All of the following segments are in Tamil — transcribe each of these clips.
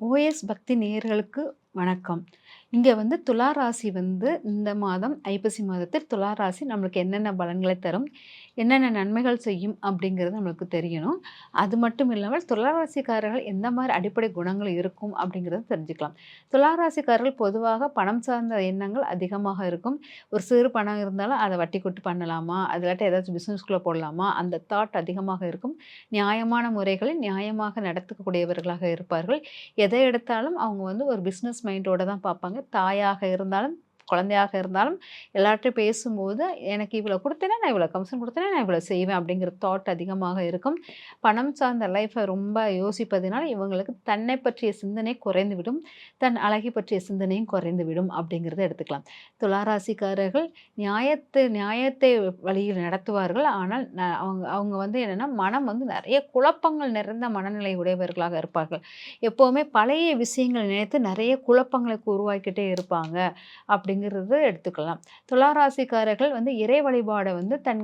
ஓஎஸ் பக்தி நேயர்களுக்கு வணக்கம். இங்கே வந்து துலா ராசி வந்து இந்த மாதம் ஐப்பசி மாதத்தில் துலா ராசி நம்மளுக்கு என்னென்ன பலன்களை தரும், என்னென்ன நன்மைகள் செய்யும் அப்படிங்கிறது நம்மளுக்கு தெரியணும். அது மட்டும் இல்லாமல் துலா ராசிக்காரர்கள் எந்த மாதிரி அடிப்படை குணங்கள் இருக்கும் அப்படிங்கிறத தெரிஞ்சுக்கலாம். துலா ராசிக்காரர்கள் பொதுவாக பணம் சார்ந்த எண்ணங்கள் அதிகமாக இருக்கும். ஒரு சிறு பணம் இருந்தாலும் அதை வட்டி கொட்டு பண்ணலாமா? அது ஏதாச்சும் பிஸ்னஸ்குள்ளே போடலாமா? அந்த தாட் அதிகமாக இருக்கும். நியாயமான முறைகளில் நியாயமாக நடத்தக்கூடியவர்களாக இருப்பார்கள். எதை எடுத்தாலும் அவங்க வந்து ஒரு பிஸ்னஸ் பிசினஸ் மைண்டோட தான் பார்ப்பாங்க. தாயாக இருந்தாலும், குழந்தையாக இருந்தாலும் எல்லார்ட்டையும் பேசும்போது, எனக்கு இவ்வளோ கொடுத்தேன்னா நான் இவ்வளோ கமிஷன் கொடுத்தேன்னா நான் இவ்வளோ செய்வேன் அப்படிங்கிற தாட் அதிகமாக இருக்கும். பணம் சார்ந்த லைஃப்பை ரொம்ப யோசிப்பதினால் இவங்களுக்கு தன்னை பற்றிய சிந்தனை குறைந்துவிடும். தன் அழகை பற்றிய சிந்தனையும் குறைந்துவிடும் அப்படிங்கிறத எடுத்துக்கலாம். துளாராசிக்காரர்கள் நியாயத்தை நியாயத்து நியாயத்தை வழியில் நடத்துவார்கள். ஆனால் அவங்க அவங்க வந்து என்னன்னா, மனம் வந்து நிறைய குழப்பங்கள் நிறைந்த மனநிலை உடையவர்களாக இருப்பார்கள். எப்போவுமே பழைய விஷயங்கள் நினைத்து நிறைய குழப்பங்களுக்கு உருவாக்கிட்டே இருப்பாங்க அப்படிங்கிறது எடுத்துக்கலாம். துளாராசிக்காரர்கள் வந்து இறை வழிபாடை வந்து தன்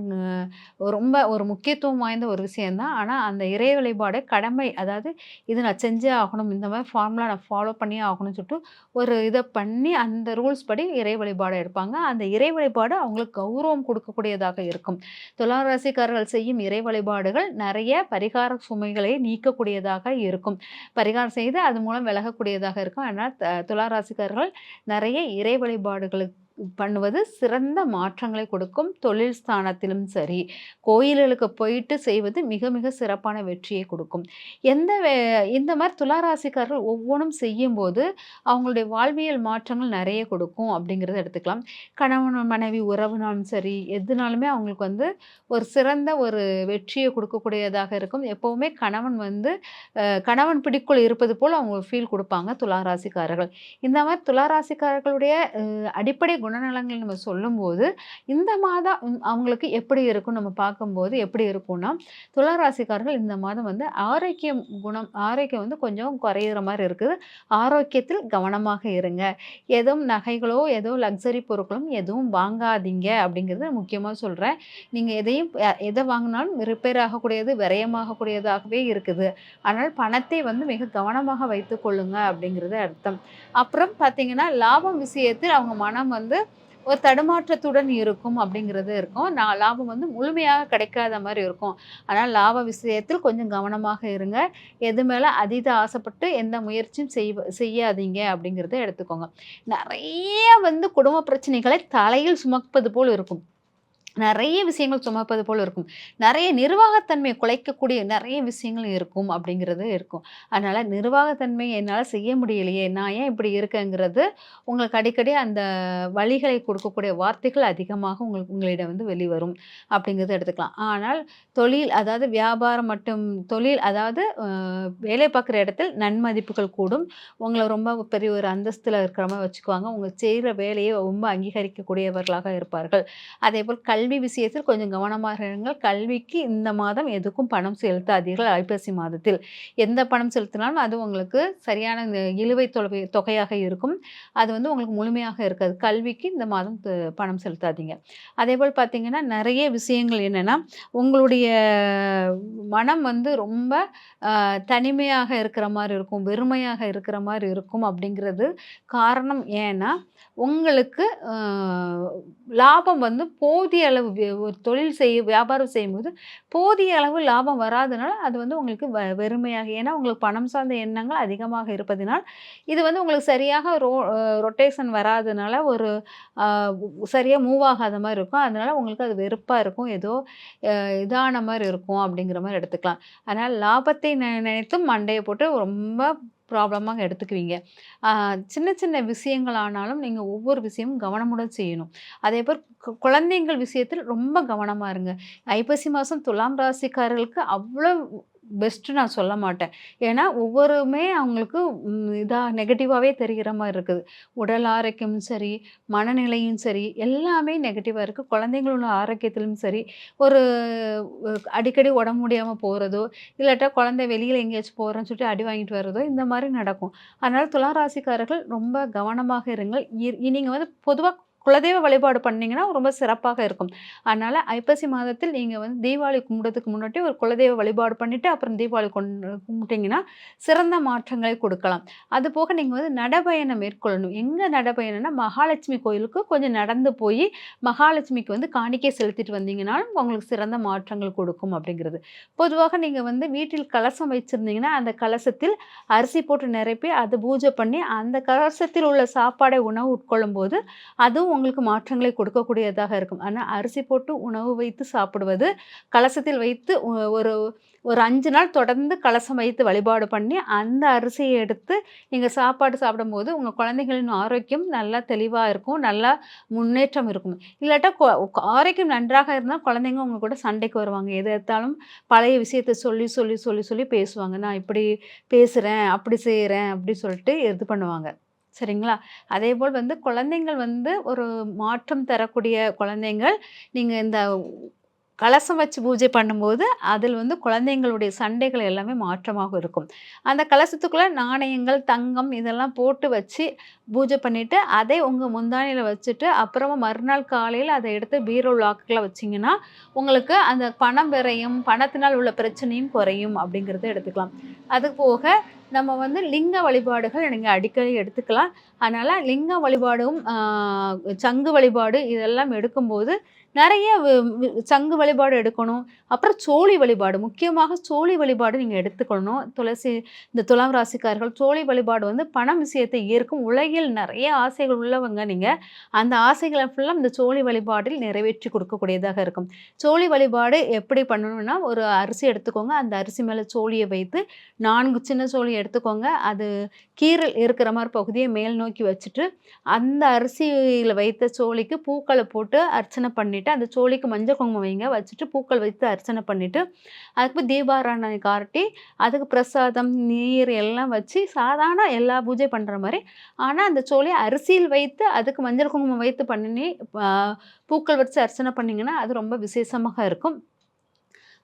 ரொம்ப ஒரு முக்கியத்துவம் வாய்ந்த ஒரு விஷயந்தான் ஆனால் அந்த இறை வழிபாடு கடமை அதாவது இது நான் செஞ்சே ஆகணும். இந்த மாதிரி ஃபார்முலா நான் ஃபாலோ பண்ணியே ஆகணும்னு சொல்லிட்டு ஒரு இதை பண்ணி அந்த ரூல்ஸ் படி இறை வழிபாடை எடுப்பாங்க. அந்த இறை வழிபாடு அவங்களுக்கு கௌரவம் கொடுக்கக்கூடியதாக இருக்கும். துளாராசிக்காரர்கள் செய்யும் இறை வழிபாடுகள் நிறைய பரிகார சுமைகளை நீக்கக்கூடியதாக இருக்கும். பரிகாரம் செய்து அது மூலம் விலகக்கூடியதாக இருக்கும். அதனால த நிறைய இறை வழிபாடு வழிபாடுகளுக்கு பண்ணுவது சிறந்த மாற்றங்களை கொடுக்கும். தொழில் ஸ்தானத்திலும் சரி, கோயில்களுக்கு போயிட்டு செய்வது மிக மிக சிறப்பான வெற்றியை கொடுக்கும். எந்த வே இந்த மாதிரி துளாராசிக்காரர்கள் ஒவ்வொன்றும் செய்யும்போது, அவங்களுடைய வாழ்வியல் மாற்றங்கள் நிறைய கொடுக்கும் அப்படிங்கிறத எடுத்துக்கலாம். கணவன் மனைவி உறவுனாலும் சரி, எதுனாலுமே அவங்களுக்கு வந்து ஒரு சிறந்த ஒரு வெற்றியை கொடுக்கக்கூடியதாக இருக்கும். எப்போவுமே கணவன் வந்து கணவன் பிடிக்குள் இருப்பது போல் அவங்க ஃபீல் கொடுப்பாங்க துளாராசிக்காரர்கள் இந்த மாதிரி துளாராசிக்காரர்களுடைய அடிப்படை குணநலங்கள் நம்ம சொல்லும்போது, இந்த மாதம் அவங்களுக்கு எப்படி இருக்கும் நம்ம பார்க்கும்போது எப்படி இருக்கும்னா, துளராசிக்காரர்கள் இந்த மாதம் வந்து ஆரோக்கியம் குணம் ஆரோக்கியம் வந்து கொஞ்சம் குறையிற மாதிரி இருக்குது. ஆரோக்கியத்தில் கவனமாக இருங்க. எதுவும் நகைகளோ, ஏதோ லக்ஸரி பொருட்களும் எதுவும் வாங்காதீங்க அப்படிங்கிறது முக்கியமாக சொல்கிறேன் நீங்கள் எதையும் எதை வாங்கினாலும் ரிப்பேர் ஆகக்கூடியது, விரயமாகக்கூடியதாகவே இருக்குது. அதனால் பணத்தை வந்து மிக கவனமாக வைத்துக் கொள்ளுங்க அப்படிங்கிறது அர்த்தம். அப்புறம் பார்த்தீங்கன்னா, லாபம் விஷயத்தில் அவங்க மனம் வந்து ஒரு தடுமாற்றத்துடன் இருக்கும் அப்படிங்கிறது இருக்கும். நான் லாபம் வந்து முழுமையாக கிடைக்காத மாதிரி இருக்கும். ஆனால் லாப விஷயத்தில் கொஞ்சம் கவனமாக இருங்க. எது மேலே அதீத ஆசைப்பட்டு எந்த முயற்சியும் செய்வ செய்யாதீங்க அப்படிங்கிறத எடுத்துக்கோங்க. நிறைய வந்து குடும்ப பிரச்சனைகளை தலையில் சுமப்பது போல் இருக்கும். நிறைய விஷயங்கள் சுமப்பது போல் இருக்கும். நிறைய நிர்வாகத்தன்மையை குலைக்கக்கூடிய நிறைய விஷயங்கள் இருக்கும் அப்படிங்கிறது இருக்கும். அதனால் நிர்வாகத்தன்மை என்னால் செய்ய முடியலையே, நான் ஏன் இப்படி இருக்கேங்கிறது உங்களுக்கு அடிக்கடி அந்த வழிகளை கொடுக்கக்கூடிய வார்த்தைகள் அதிகமாக உங்களுக்கு உங்களிடம் வந்து வெளிவரும் அப்படிங்கிறத எடுத்துக்கலாம். ஆனால் தொழில் அதாவது வியாபாரம் மற்றும் தொழில் அதாவது வேலை பார்க்குற இடத்தில் நன்மதிப்புகள் கூடும். உங்களை ரொம்ப பெரிய ஒரு அந்தஸ்தில் இருக்கிற மாதிரி வச்சுக்குவாங்க. உங்கள் செய்கிற வேலையை ரொம்ப அங்கீகரிக்கக்கூடியவர்களாக இருப்பார்கள். அதே போல் கல் கல்வி விஷயத்தில் கொஞ்சம் கவனமாக இருங்கள். கல்விக்கு இந்த மாதம் எதுக்கும் பணம் செலுத்தாதீர்கள் ஐப்பசி மாதத்தில். எந்த பணம் செலுத்தினாலும் அது உங்களுக்கு சரியான இந்த இழுவை தொகை தொகையாக இருக்கும். அது வந்து உங்களுக்கு முழுமையாக இருக்காது. கல்விக்கு இந்த மாதம் பணம் செலுத்தாதீங்க. அதே போல் பார்த்தீங்கன்னா, நிறைய விஷயங்கள் என்னென்னா உங்களுடைய மனம் வந்து ரொம்ப தனிமையாக இருக்கிற மாதிரி இருக்கும். வெறுமையாக இருக்கிற மாதிரி இருக்கும் அப்படிங்கிறது காரணம் ஏன்னா, உங்களுக்கு லாபம் வந்து போதிய அளவு ஒரு தொழில் செய்ய வியாபாரம் செய்யும்போது, போதிய அளவு லாபம் வராதனால அது வந்து உங்களுக்கு வ வெறுமையாக ஏன்னா உங்களுக்கு பணம் சார்ந்த எண்ணங்கள் அதிகமாக இருப்பதினால், இது வந்து உங்களுக்கு சரியாக ரோ ரொட்டேஷன் வராதனால ஒரு சரியாக மூவ் ஆகாத மாதிரி இருக்கும். அதனால் உங்களுக்கு அது வெறுப்பாக இருக்கும். ஏதோ இதான மாதிரி இருக்கும் அப்படிங்கிற மாதிரி எடுத்துக்கலாம். அதனால் லாபத்தை நினைத்தும் மண்டையை போட்டு ரொம்ப ப்ராப்ளமாக எடுத்துக்குவீங்க. சின்ன சின்ன விஷயங்கள் ஆனாலும் நீங்கள் ஒவ்வொரு விஷயமும் கவனமுடன் செய்யணும். அதே போல் குழந்தைங்கள் விஷயத்தில் ரொம்ப கவனமா இருங்க. ஐப்பசி மாதம் துலாம் ராசிக்காரர்களுக்கு அவ்வளோ பெஸ்ட்டு நான் சொல்ல மாட்டேன். ஏன்னா ஒவ்வொருமே அவங்களுக்கு இதாக நெகட்டிவாகவே தெரிகிற மாதிரி இருக்குது. உடல் ஆரோக்கியமும் சரி, மனநிலையும் சரி, எல்லாமே நெகட்டிவாக இருக்குது குழந்தைங்களோட ஆரோக்கியத்திலும் சரி, ஒரு அடிக்கடி உடம்பு முடியாமல் போகிறதோ இல்லாட்டா குழந்தை வெளியில் எங்கேயாச்சும் போகிறேன்னு சொல்லிட்டு அடி வாங்கிட்டு வர்றதோ, இந்த மாதிரி நடக்கும். அதனால் துலா ராசிக்காரர்கள் ரொம்ப கவனமாக இருங்கள். இ நீங்கள் வந்து பொதுவாக குலதெய்வ வழிபாடு பண்ணிங்கன்னா ரொம்ப சிறப்பாக இருக்கும். அதனால் ஐப்பசி மாதத்தில் நீங்கள் வந்து தீபாவளி கும்பிட்றதுக்கு முன்னாடி ஒரு குலதெய்வ வழிபாடு பண்ணிவிட்டு அப்புறம் தீபாவளி கொண்டு கும்பிட்டிங்கன்னா சிறந்த மாற்றங்களை கொடுக்கலாம். அது போக நீங்கள் வந்து நடைபயணம் மேற்கொள்ளணும். எங்கே நடபயணம்னா மகாலட்சுமி கோயிலுக்கு கொஞ்சம் நடந்து போய் மகாலட்சுமிக்கு வந்து காணிக்கை செலுத்திட்டு வந்தீங்கனாலும் உங்களுக்கு சிறந்த மாற்றங்கள் கொடுக்கும் அப்படிங்கிறது. பொதுவாக நீங்கள் வந்து வீட்டில் கலசம் வச்சுருந்தீங்கன்னா அந்த கலசத்தில் அரிசி போட்டு நிரப்பி அதை பூஜை பண்ணி அந்த கலசத்தில் உள்ள சாப்பாடை உணவு உட்கொள்ளும் போது அதுவும் உங்களுக்கு மாற்றங்களை கொடுக்கக்கூடியதாக இருக்கும். ஆனால் அரிசி போட்டு உணவு வைத்து சாப்பிடுவது கலசத்தில் வைத்து ஒரு ஒரு அஞ்சு நாள் தொடர்ந்து கலசம் வைத்து வழிபாடு பண்ணி அந்த அரிசியை எடுத்து நீங்கள் சாப்பாடு சாப்பிடும்போது உங்கள் குழந்தைகளின் ஆரோக்கியம் நல்லா தெளிவாக இருக்கும் நல்லா முன்னேற்றம் இருக்கும். இல்லாட்டா ஆரோக்கியம் நன்றாக இருந்தால் குழந்தைங்க உங்க கூட சண்டைக்கு வருவாங்க. எது எடுத்தாலும் பழைய விஷயத்தை சொல்லி சொல்லி சொல்லி சொல்லி பேசுவாங்க. நான் இப்படி பேசுகிறேன் அப்படி செய்கிறேன் அப்படி சொல்லிட்டு இது பண்ணுவாங்க. சரிங்களா? அதே போல் வந்து குழந்தைங்கள் வந்து ஒரு மாற்றம் தரக்கூடிய குழந்தைங்கள் நீங்கள் இந்த கலசம் வச்சு பூஜை பண்ணும்போது அதில் வந்து குழந்தைங்களுடைய சண்டைகள் எல்லாமே மாற்றமாக இருக்கும். அந்த கலசத்துக்குள்ளே நாணயங்கள் தங்கம் இதெல்லாம் போட்டு வச்சு பூஜை பண்ணிவிட்டு அதை உங்கள் முந்தானியில் வச்சுட்டு அப்புறமா மறுநாள் காலையில் அதை எடுத்து பீரோ லாக்கில் வச்சிங்கன்னா உங்களுக்கு அந்த பணம் விரையும் பணத்தினால் உள்ள பிரச்சனையும் குறையும் அப்படிங்கிறத எடுத்துக்கலாம். அது போக நம்ம வந்து லிங்க வழிபாடுகள் நீங்கள் அடிக்கடி எடுத்துக்கலாம். அதனால் லிங்க வழிபாடும் சங்கு வழிபாடு இதெல்லாம் எடுக்கும்போது நிறைய சங்கு வழிபாடு எடுக்கணும். அப்புறம் சோழி வழிபாடு. முக்கியமாக சோழி வழிபாடு நீங்கள் எடுத்துக்கணும். துளசி இந்த துலாம் ராசிக்காரர்கள் சோழி வழிபாடு வந்து பணம் விஷயத்தை ஈர்க்கும். உலகில் நிறைய ஆசைகள் உள்ளவங்க நீங்கள் அந்த ஆசைகளை ஃபுல்லாக இந்த சோழி வழிபாடில் நிறைவேற்றி கொடுக்கக்கூடியதாக இருக்கும். சோழி வழிபாடு எப்படி பண்ணணும்னா ஒரு அரிசி எடுத்துக்கோங்க. அந்த அரிசி மேலே சோழியை வைத்து நான்கு சின்ன சோழி எடுத்துக்கோங்க. அது கீரல் இருக்கிற மாதிரி பகுதியை மேல் நோக்கி வச்சுட்டு அந்த அரிசியில் வைத்த சோழிக்கு பூக்களை போட்டு அர்ச்சனை பண்ணிட்டு அந்த சோழிக்கு மஞ்சள் குங்குமம் வைங்க. வச்சுட்டு பூக்கள் வைத்து அர்ச்சனை பண்ணிவிட்டு அதுக்கு தீபாராணனை காட்டி அதுக்கு பிரசாதம் நீர் எல்லாம் வச்சு சாதாரண எல்லா பூஜை பண்ணுற மாதிரி. ஆனால் அந்த சோழியை அரிசியில் வைத்து அதுக்கு மஞ்சள் குங்குமம் வைத்து பண்ணி பூக்கள் வச்சு அர்ச்சனை பண்ணிங்கன்னா அது ரொம்ப விசேஷமாக இருக்கும்.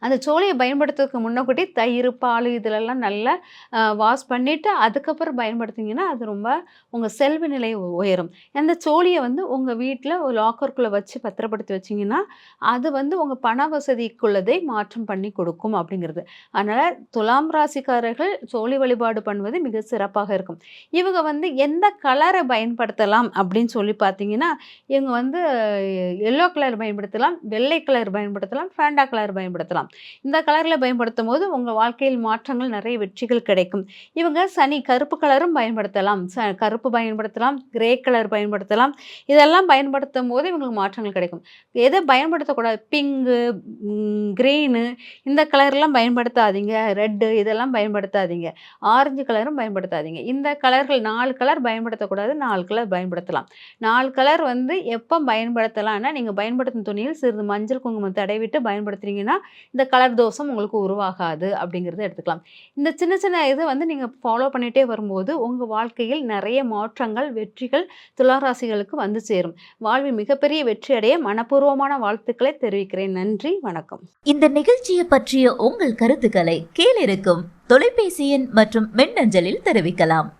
அந்த சோலையை பயன்படுத்துறதுக்கு முன்னக்கூட்டி தயிர் பால் இதிலெல்லாம் நல்லா வாஷ் பண்ணிவிட்டு அதுக்கப்புறம் பயன்படுத்திங்கன்னா அது ரொம்ப உங்கள் செல்வ நிலை உயரும். அந்த சோழியை வந்து உங்கள் வீட்டில் ஒரு லாக்கருக்குள்ளே வச்சு பத்திரப்படுத்தி வச்சிங்கன்னா அது வந்து உங்கள் பண வசதிக்குள்ளதை மாற்றம் பண்ணி கொடுக்கும் அப்படிங்கிறது. அதனால் துலாம் ராசிக்காரர்கள் சோழி வழிபாடு பண்ணுவது மிக சிறப்பாக இருக்கும். இவங்க வந்து எந்த கலரை பயன்படுத்தலாம் அப்படின்னு சொல்லி பார்த்தீங்கன்னா இவங்க வந்து எல்லோ கலர் பயன்படுத்தலாம் வெள்ளை கலர் பயன்படுத்தலாம் ஃபேண்டா கலர் பயன்படுத்தலாம். இந்த கலரில் பயன்படுத்தும் போது உங்கள் வாழ்க்கையில் மாற்றங்கள் நிறைய வெற்றிகள் கிடைக்கும். இவங்க சனி கருப்பு கலரும் பயன்படுத்தலாம். ச கருப்பு பயன்படுத்தலாம் கிரே கலர் பயன்படுத்தலாம். இதெல்லாம் பயன்படுத்தும் போது இவங்களுக்கு மாற்றங்கள் கிடைக்கும். எதை பயன்படுத்தக்கூடாது? பிங்கு க்ரீனு இந்த கலர்லாம் பயன்படுத்தாதீங்க. ரெட்டு இதெல்லாம் பயன்படுத்தாதீங்க. ஆரஞ்சு கலரும் பயன்படுத்தாதீங்க. இந்த கலர்கள் நாலு கலர் பயன்படுத்தக்கூடாது நாலு கலர் பயன்படுத்தலாம். நாலு கலர் வந்து எப்போ பயன்படுத்தலாம்னா நீங்கள் பயன்படுத்தும் துணியில் சிறிது மஞ்சள் குங்குமம் தடவிட்டு இந்த இந்த கலர் தோஷம் உங்களுக்கு உருவாகாது அப்படிங்கிறத எடுத்துக்கலாம். இந்த சின்ன சின்ன இதை வந்து நீங்கள் ஃபாலோ பண்ணிகிட்டே வரும்போது உங்கள் வாழ்க்கையில் நிறைய மாற்றங்கள் வெற்றிகள் துளாராசிகளுக்கு வந்து சேரும். வாழ்வில் மிகப்பெரிய வெற்றி அடைய மனப்பூர்வமான வாழ்த்துக்களை தெரிவிக்கிறேன். நன்றி வணக்கம். இந்த நிகழ்ச்சியை பற்றிய உங்கள் கருத்துக்களை கீழிருக்கும் தொலைபேசி எண் மற்றும் மின்னஞ்சலில் தெரிவிக்கலாம்.